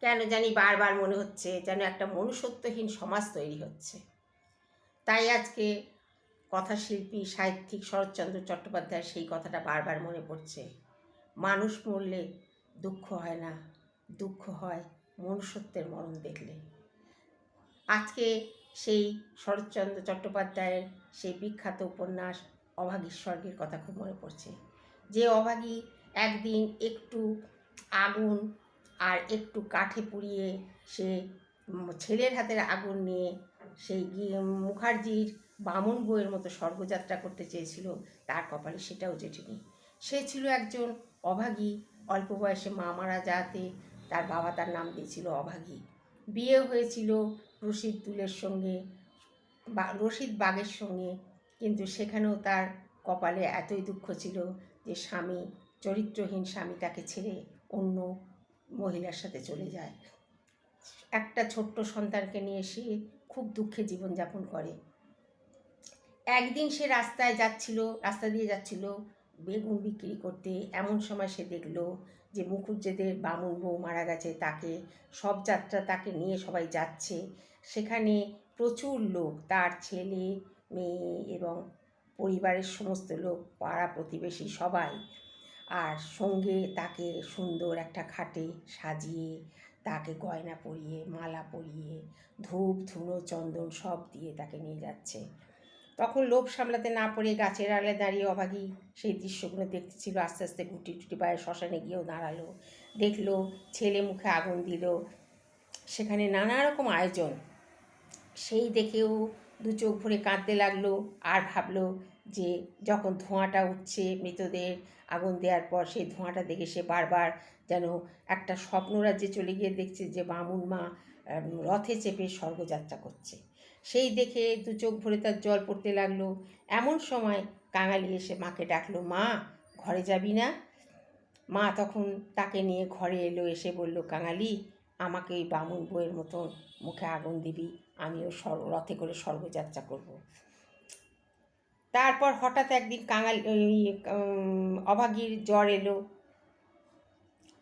কেন জানি বারবার মনে হচ্ছে যেন একটা মনুষ্যত্বহীন সমাজ তৈরি হচ্ছে। তাই আজকে কথাশিল্পী, সাহিত্যিক শরৎচন্দ্র চট্টোপাধ্যায়ের সেই কথাটা বারবার মনে পড়ছে। মানুষ মরলে দুঃখ হয় না, দুঃখ হয় মনুষ্যত্বের মরণ দেখলে। আজকে সেই শরৎচন্দ্র চট্টোপাধ্যায়ের সেই বিখ্যাত উপন্যাস অভাগীর স্বর্গের কথা খুব মনে পড়ছে। যে অভাগী একদিন একটু আগুন আর একটু কাঠে পুড়িয়ে সে ছেলের হাতের আগুন নিয়ে সেই মুখার্জির বামন বইয়ের মতো স্বর্গযাত্রা করতে চেয়েছিল, তার কপালে সেটাও জেটেনি সে ছিল একজন অভাগী, অল্প বয়সে মা মারা যাতে তার বাবা তার নাম দিয়েছিল অভাগী। বিয়ে হয়েছিল রশিদ দুলের সঙ্গে, বা, রশিদ বাগের সঙ্গে, কিন্তু সেখানেও তার কপালে এতই দুঃখ ছিল যে স্বামী, চরিত্রহীন স্বামী তাকে ছেড়ে অন্য মহিলার সাথে চলে যায়। একটা ছোট্ট সন্তানকে নিয়ে সে খুব দুঃখে জীবনযাপন করে। একদিন সে রাস্তায় যাচ্ছিল, রাস্তা দিয়ে যাচ্ছিল বেগুন বিক্রি করতে। এমন সময় সে দেখল যে মুখুজ্জেদের বামুন বউ মারা গেছে। তাকে, সব যাত্রা তাকে নিয়ে সবাই যাচ্ছে। সেখানে প্রচুর লোক, তার ছেলে, মেয়ে এবং পরিবারের সমস্ত লোক, পাড়া প্রতিবেশী সবাই আর সঙ্গে তাকে সুন্দর একটা খাটে সাজিয়ে, তাকে গয়না পরিয়ে, মালা পরিয়ে, ধূপ, ধুনো, চন্দন সব দিয়ে তাকে নিয়ে যাচ্ছে। তখন লোভ সামলাতে না পড়ে গাছের আড়ালে দাঁড়িয়ে অভাগী সেই দৃশ্যগুলো দেখতেছিল আস্তে আস্তে গুটি টুটি পায়ে শ্মশানে গিয়েও দাঁড়াল। দেখল, ছেলে মুখে আগুন দিল। সেখানে নানা রকম আয়োজন। সেই দেখেও দু চোখ ভরে কাঁদতে লাগল আর ভাবলো যে যখন ধোঁয়াটা উঠছে মৃতদের আগুন দেওয়ার পর সেই ধোঁয়াটা দেখে সে বারবার যেন একটা স্বপ্নরাজ্যে চলে গিয়ে দেখছে যে বামুন মা রথে চেপে স্বর্গযাত্রা করছে। সেই দেখে দু চোখ ভরে তার জল পড়তে লাগল। এমন সময় কাঙালি এসে মাকে ডাকলো, মা, ঘরে যাবি না? মা তখন তাকে নিয়ে ঘরে এলো, এসে বলল, কাঙালি, আমাকে ওই বামুন বইয়ের মতন মুখে আগুন দিবি, আমিও স্বর্গ রথে করে স্বর্গযাত্রা করব। তারপর হঠাৎ একদিন কাঙাল অভাগীর জ্বর এলো।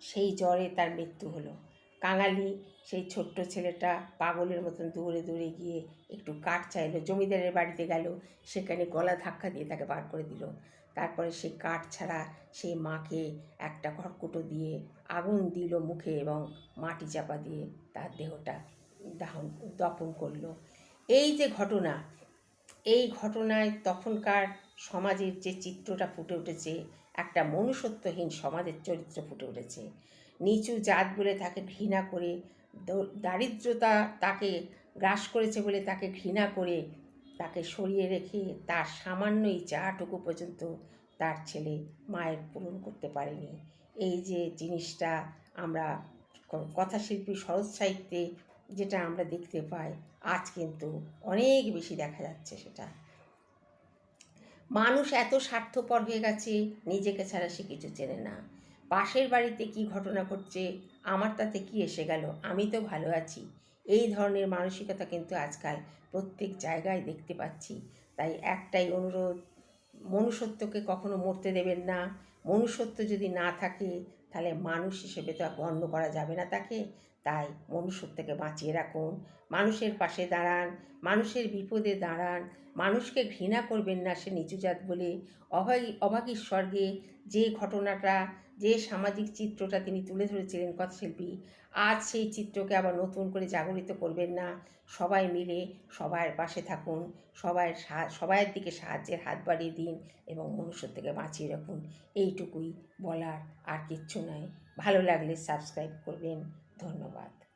সেই জ্বরে তার মৃত্যু হলো। কাঙালি সেই ছোট্ট ছেলেটা পাগলের মতন দৌড়ে দৌড়ে গিয়ে একটু কাঠ চাইলো, জমিদারের বাড়িতে গেল। সেখানে গলা ধাক্কা দিয়ে তাকে বার করে দিল। তারপরে সেই কাঠ ছাড়া সেই মাকে একটা খড়কুটো দিয়ে আগুন দিল মুখে এবং মাটি চাপা দিয়ে তার দেহটা দাহন দপন করল। এই যে ঘটনা এই ঘটনায় তখনকার সমাজের যে চিত্রটা ফুটে উঠেছে, একটা মনুষ্যত্বহীন সমাজের চরিত্র ফুটে উঠেছে। নিচু জাত বলে তাকে ঘৃণা করে দারিদ্রতা তাকে গ্রাস করেছে বলে তাকে ঘৃণা করে, তাকে সরিয়ে রেখে তার সামান্য চাটুকু পর্যন্ত তার ছেলে মায়ের পূরণ করতে পারেনি। এই যে জিনিসটা আমরা কথাশিল্পী সরোজ সাহিত্যে যেটা আমরা দেখতে পাই, আজ কিন্তু অনেক বেশি দেখা যাচ্ছে সেটা। মানুষ এত স্বার্থপর হয়ে গেছে, নিজেকে ছাড়া সে কিছু চেনে না। পাশের বাড়িতে কি ঘটনা ঘটছে, আমার তাতে কি এসে গেল, আমি তো ভালো আছি। এই ধরনের মানসিকতা কিন্তু আজকাল প্রত্যেক জায়গায় দেখতে পাচ্ছি। তাই একটাই অনুরোধ, মনুষ্যত্বকে কখনো মরতে দেবেন না। মনুষ্যত্ব যদি না থাকে, তাহলে মানুষ হিসেবে তো গণ্য করা যাবে না তাকে। তাই মনুষ্যত্বকে বাঁচিয়ে রাখুন। মানুষের পাশে দাঁড়ান, মানুষের বিপদে দাঁড়ান, মানুষকে ঘৃণা করবেন না সে নিচু জাত বলে। অভাগী, অভাগীর স্বর্গে যে ঘটনাটা, যে সামাজিক চিত্রটা তিনি তুলে ধরেছিলেন কথাশিল্পী, আজ সেই চিত্রকে আবার নতুন করে জাগরিত করবেন না। সবাই মিলে সবার পাশে থাকুন সবাই সবাইয়ের দিকে সাহায্যের হাত বাড়িয়ে দিন এবং মনুষ্যত্বকে বাঁচিয়ে রাখুন। এইটুকুই বলার আর কিচ্ছু নয় ভালো লাগলে সাবস্ক্রাইব করবেন। ধন্যবাদ।